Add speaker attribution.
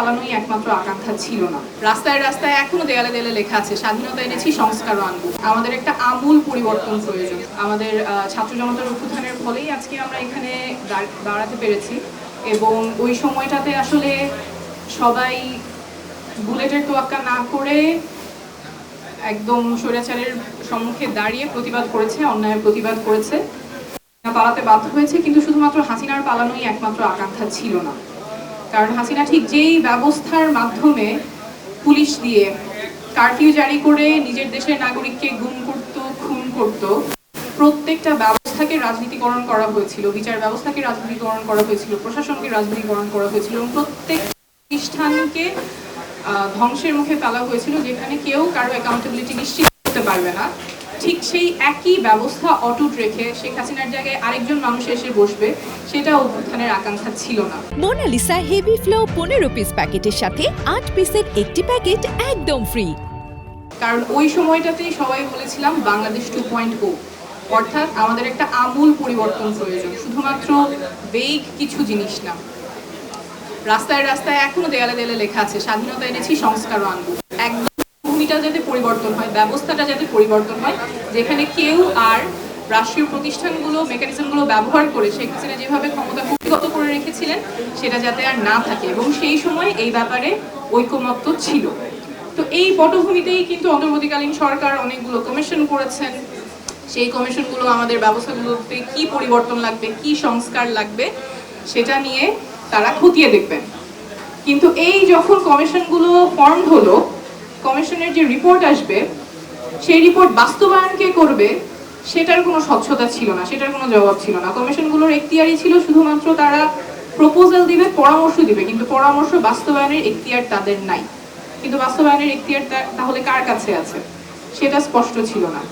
Speaker 1: পালানোই একমাত্র আকাঙ্ক্ষা ছিল না। রাস্তায় রাস্তায় এখনও দেয়ালে দেয়ালে লেখা আছে, স্বাধীনতা এনেছি সংস্কারও আনব। আমাদের একটা আমূল পরিবর্তন প্রয়োজন। আমাদের ছাত্র জনতার অভ্যুত্থানের ফলেই আজকে আমরা এখানে দাঁড়- দাঁড়াতে পেরেছি এবং ওই সময়টাতে আসলে সবাই বুলেটের তোয়াক্কা না করে একদম স্বৈরাচারের সম্মুখে দাঁড়িয়ে প্রতিবাদ করেছে, অন্যায়ের প্রতিবাদ করেছে। পালাতে বাধ্য হয়েছে, কিন্তু শুধুমাত্র হাসিনার পালানোই একমাত্র আকাঙ্ক্ষা ছিল না। কারণ হাসিনা ঠিক যেই ব্যবস্থার মাধ্যমে পুলিশ দিয়ে কারফিউ জারি করে নিজের দেশের নাগরিককে গুম করত, খুন করত, প্রত্যেকটা ব্যবস্থাকে রাজনীতিকরণ করা হয়েছিল, বিচার ব্যবস্থাকে রাজনীতিকরণ করা হয়েছিল, প্রশাসনকে রাজনীতিকরণ করা হয়েছিল এবং প্রত্যেক প্রতিষ্ঠানকে ধ্বংসের মুখে ফেলা হয়েছিল যেখানে কেউ কারও অ্যাকাউন্টেবিলিটি নিশ্চিত করতে পারবে না। ঠিক সেই একই ব্যবস্থা অটুট রেখে শেখ হাসিনার জায়গায় আরেকজন মানুষ এসে বসবে সেটা অভ্যুত্থানের আকাঙ্ক্ষা ছিল না।
Speaker 2: মোনালিসা হেভি ফ্লো পনেরো পিস প্যাকেটের সাথে আট পিসের একটি প্যাকেট একদম ফ্রি
Speaker 1: কারণ ওই সময়টাতেই সবাই বলেছিলাম বাংলাদেশ টু পয়েন্ট ও অর্থাৎ আমাদের একটা আমূল পরিবর্তন প্রয়োজন শুধুমাত্র বেগ কিছু জিনিস না। রাস্তায় রাস্তায় এখনও দেয়ালে দেয়ালে লেখা আছে স্বাধীনতা এনেছি সংস্কারও আনব। একদম ভূমিটা যাতে পরিবর্তন হয়, ব্যবস্থাটা যাতে পরিবর্তন হয়, যেখানে কেউ আর রাষ্ট্রীয় প্রতিষ্ঠানগুলো, মেকানিজমগুলো ব্যবহার করে শেখ হাসিনা যেভাবে ক্ষমতা কুক্ষিগত করে রেখেছিলেন, সেটা যাতে আর না থাকে। এবং সেই সময় এই ব্যাপারে ঐকমত্য ছিল। তো এই পটভূমিতেই কিন্তু অন্তর্বর্তীকালীন সরকার অনেকগুলো কমিশন করেছেন। সেই কমিশনগুলো আমাদের ব্যবস্থাগুলোতে কি পরিবর্তন লাগবে, কি সংস্কার লাগবে, সেটা নিয়ে তারা খতিয়ে দেখবেন। কিন্তু এই যখন কমিশনগুলো ফর্ম হলো কমিশনের যে রিপোর্ট আসবে, সেই রিপোর্ট বাস্তবায়ন কে করবে, সেটার কোনো স্বচ্ছতা ছিল না, সেটার কোনো জবাব ছিল না। কমিশনগুলোর এখতিয়ারই ছিল শুধুমাত্র তারা প্রপোজাল দিবে, পরামর্শ দিবে, কিন্তু পরামর্শ বাস্তবায়নের এখতিয়ার তাদের নাই। কিন্তু বাস্তবায়নের এখতিয়ার তাহলে কার কাছে আছে? সেটা স্পষ্ট ছিল না।